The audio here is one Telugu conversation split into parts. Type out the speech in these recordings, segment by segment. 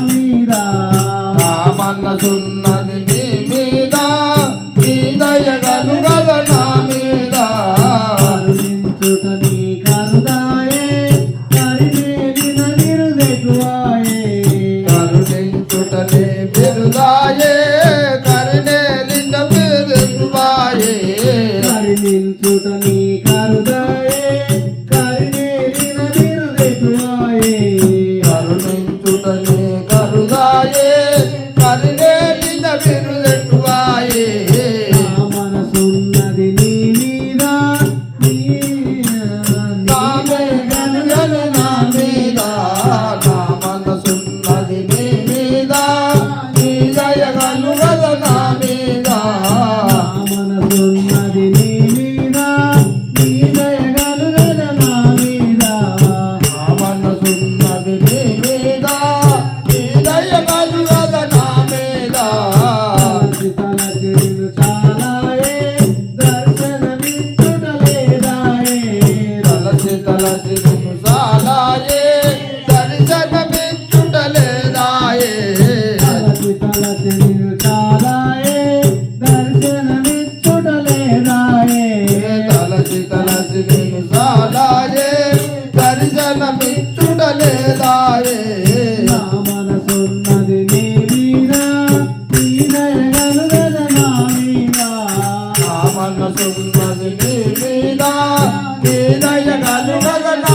మీద. నా మనసున్నది నీ మీద. నీ దయ కలుగల నా మీద. కరుణించుట నీ కరుదాయే కరిదేవిన నిరుదెగువాయే. కరుణించుట నీ పెరుదాయే నీదా నీదయ కలుగనా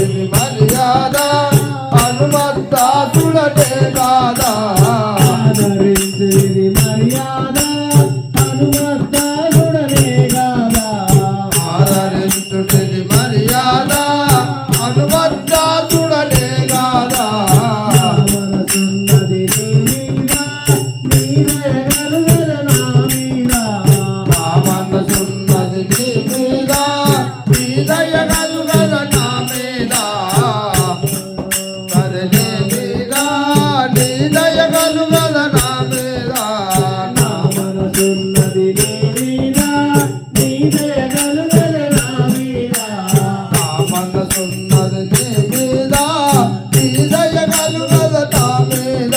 天的。కలున్నది నీ మీద నీ దయ కలున్నది నా మీద.